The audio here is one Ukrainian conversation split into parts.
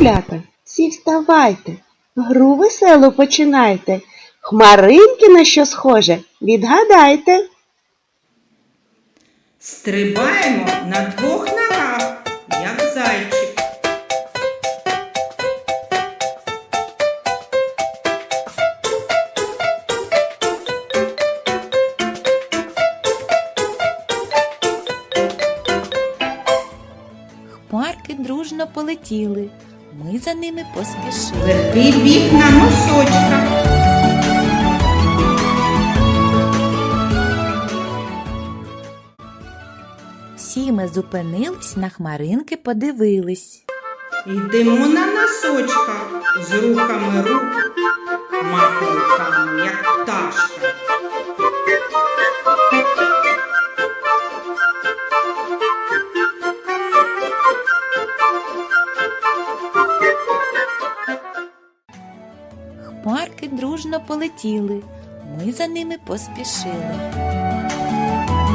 малята, всі вставайте, гру веселу починайте. Хмаринки на що схоже, відгадайте. Стрибаємо на двох ногах, як зайчик. Хмарки дружно полетіли. Ми за ними поспішили. Легкий біг на носочках. Всі ми зупинились, на хмаринки подивились. Йдемо на носочках з рухами рук, махоньками, як пташка. Дружно полетіли. Ми за ними поспішили.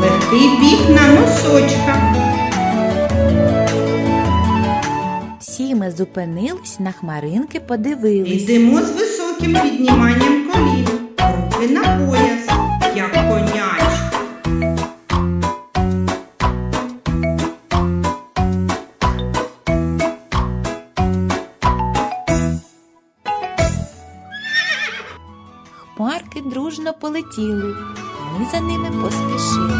Легкий біг на носочках. Всі ми зупинились, на хмаринки подивились. Йдемо з високим підніманням колін, полетіли. Ми за ними поспішили.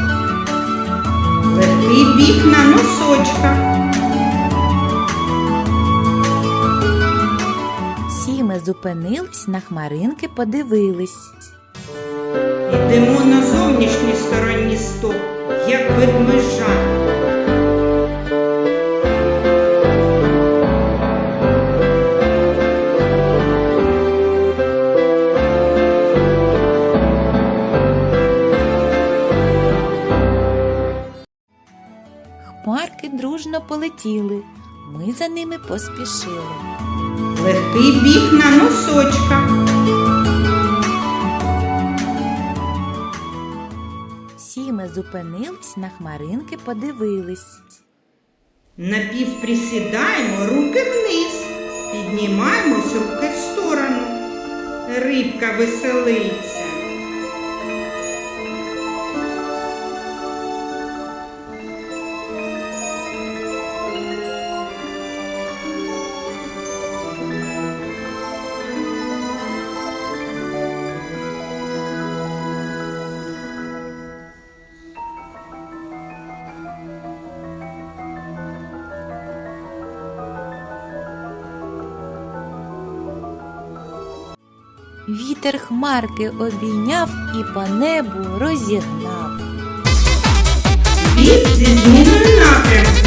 Легкий бік на носочках. Всі ми зупинились, на хмаринки подивились. Йдемо на зовнішній стороні стоп, як ведмежа. Хмарки полетіли. Ми за ними поспішили. Легкий біг на носочках. Всі ми зупинились, на хмаринки подивились. Напівприсідаємо руки вниз, піднімаємось руки в сторону. Рибка веселиться. Вітер хмарки обійняв і по небу розігнав. Біг зі напрямку.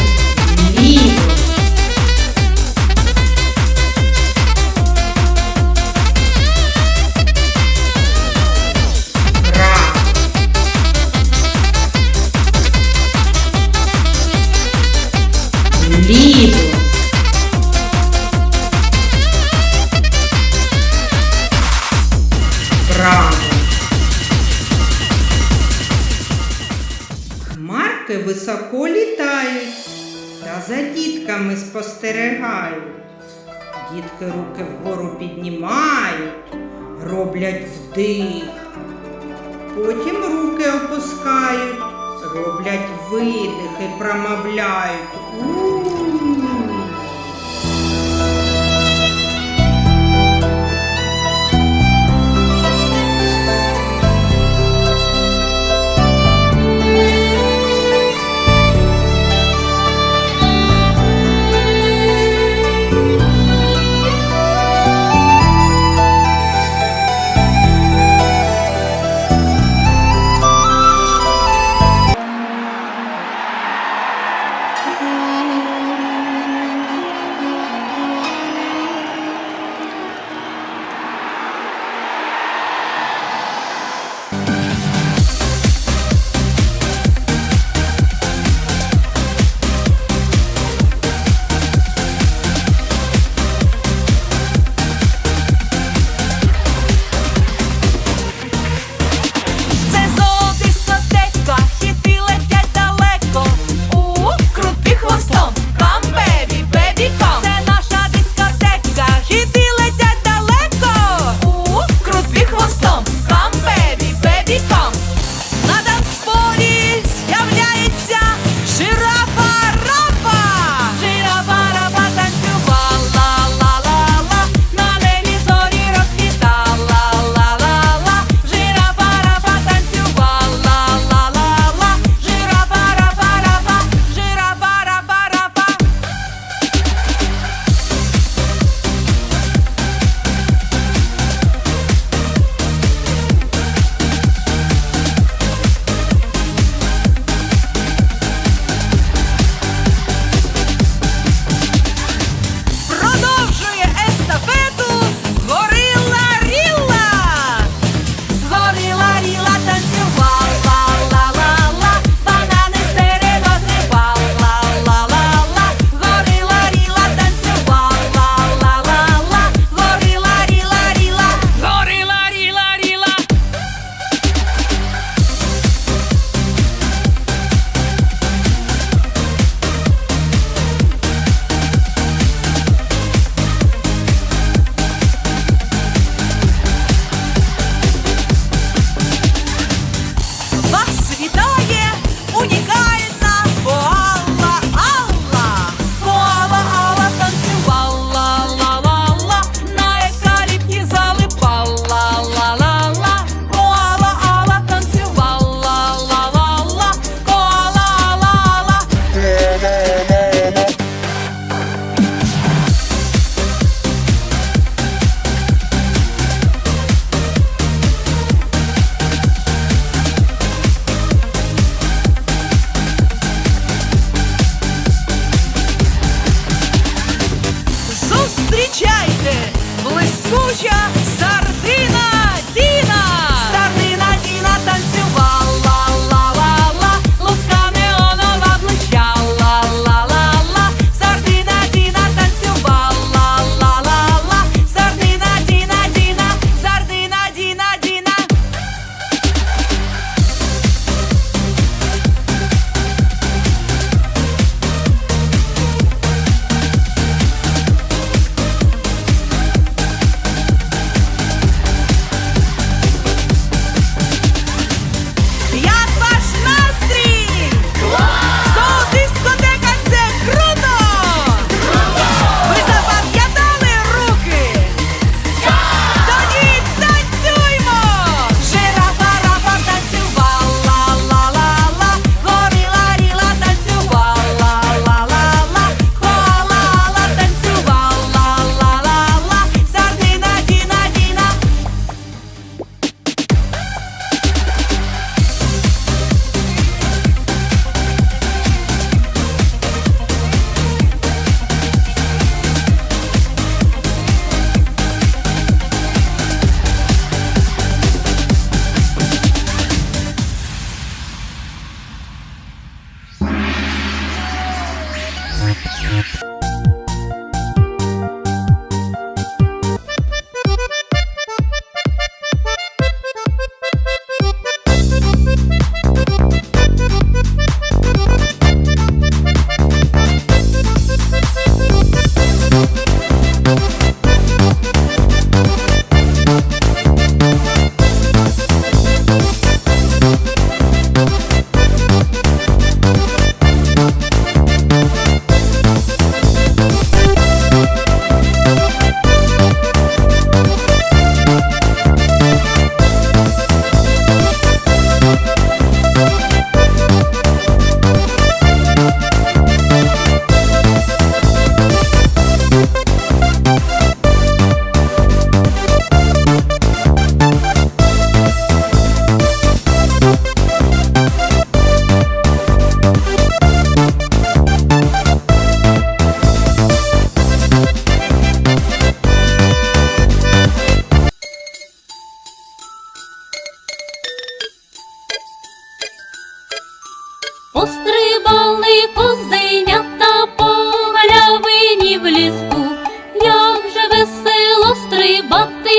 Літають та за дітками спостерігають. Дітки руки вгору піднімають, роблять вдих. Потім руки опускають, роблять видих і промовляють.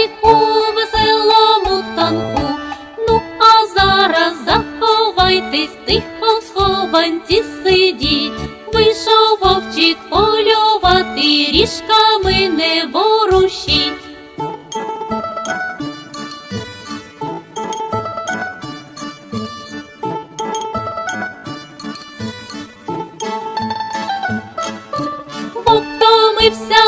грати у веселому танку. Ну, а зараз заховайтесь тихо в схованці сидіть. Вийшов вовчик полювати, ріжками не ворушіть. Вовтомився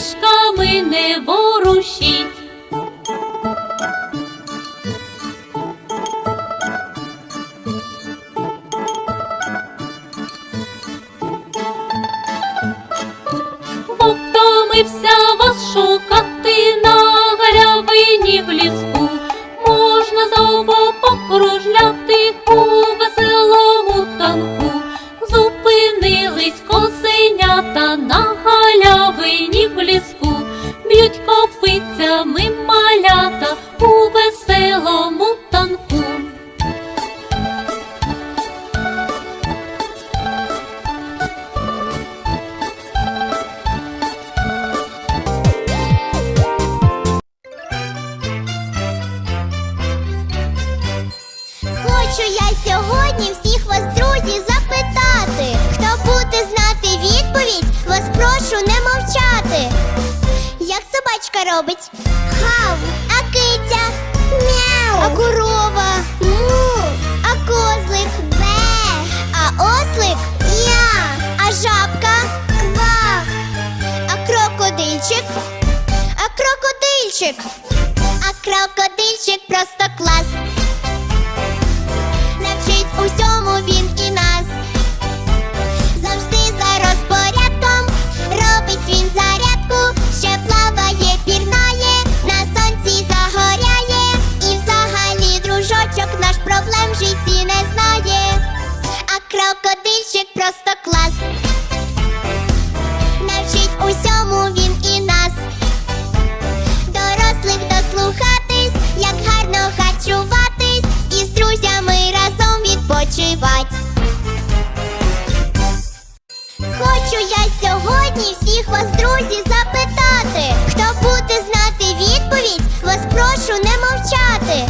ніжками не ворушіть. Бо втомився вас шукати на галявині в ліску, можна знову покружляти у веселому танку, зупинились косенята. family У-у-у. робить? Хав, а киця? Мяу. А корова? Му. А козлик? Бе. А ослик? Я. А жабка? Ква. А крокодильчик? А крокодильчик? А крокодильчик просто клас. Сьогодні всіх вас, друзі, запитати. Хто буде знати відповідь, вас прошу не мовчати.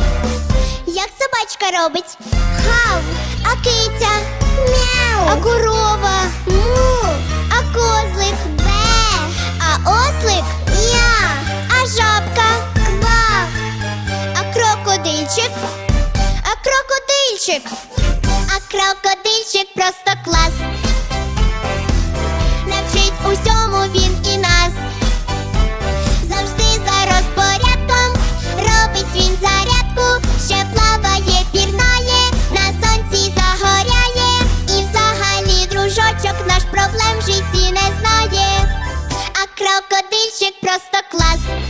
Як собачка робить? Хав, а киця? Мяу. А корова? Му. А козлик? Бе. А ослик? Я. А жабка? Ква. А крокодильчик? А крокодильчик? А крокодильчик просто клас усьому він і нас, завжди за розпорядком, робить він зарядку, ще плаває, пірнає, на сонці загоряє, і взагалі дружочок наш проблем в житті не знає, а крокодильчик просто клас.